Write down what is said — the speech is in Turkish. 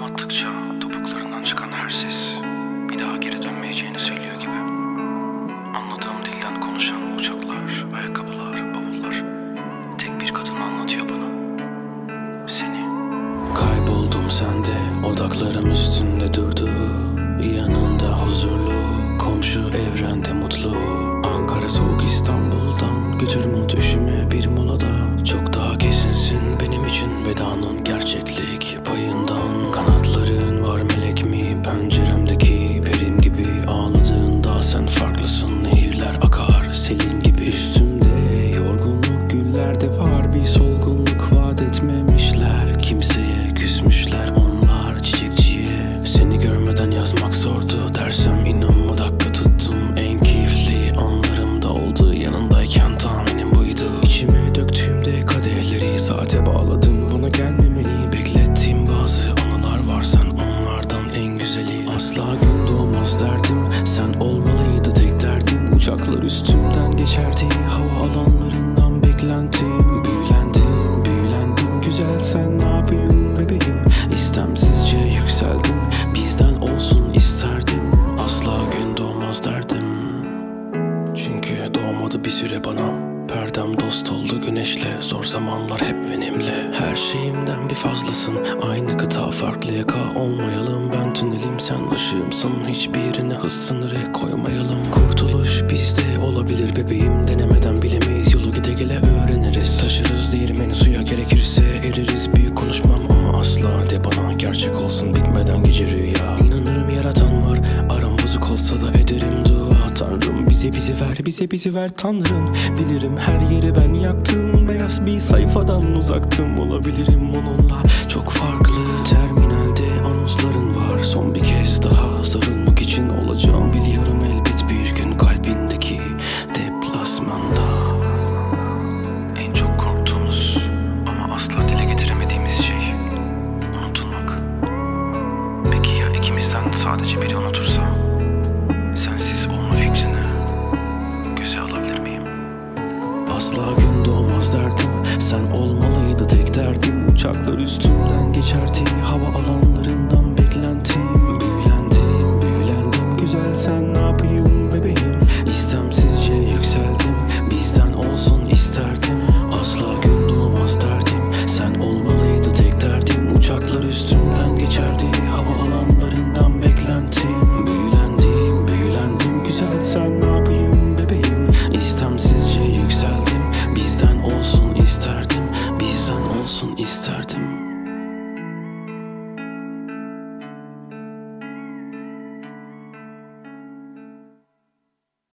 Adım attıkça topuklarından çıkan her ses bir daha geri dönmeyeceğini söylüyor gibi. Anladığım dilden konuşan uçaklar, ayakkabılar, bavullar tek bir kadın anlatıyor bana. Seni. Kayboldum sende, odaklarım üstünde durdu. Yanında huzurlu, komşu evrende mutlu. Ankara soğuk İstanbul'dan götürme düşüme bir molada. Çok daha kesinsin benim için vedanın saate bağladım. Buna gelmemeni beklettiğim bazı anılar var sen onlardan en güzeli. Asla gün doğmaz derdim sen olmalıydı tek derdim. Uçaklar üstümden geçerdi hava alanlarından beklentim. Büyülendim büyülendim güzel sen ne yapayım bebeğim. İstemsizce yükseldim bizden olsun isterdim. Asla gün doğmaz derdim. Çünkü doğmadı bir süre bana Perdem dost oldu güneşle Zor zamanlar hep benimle. Her şeyimden bir fazlasın Aynı kıta farklı yaka olmayalım. Ben tünelim sen ışığımsın Hiçbirine hız sınırı koymayalım. Kurtuluş bizde olabilir bebeğim Denemeden bilemeyiz. Yolu gide gele öğreniriz Taşırız değirmeni suya gerekirse eririz. Büyük konuşmam ama asla de bana Gerçek olsun bitmeden gece rüya. İnanırım yaratan var Aram bozuk olsa da ederim Tanrım bize bizi ver bize bizi ver Tanrım. Bilirim her yeri ben yaktım Beyaz bir sayfadan uzaktım. Olabilirim onunla. Çok farklı Terminalde anonsların var. Son bir kez daha sarılmak için olacağım Biliyorum elbet. Bir gün kalbindeki deplasmanda Uçaklar üstümden geçerdi Hava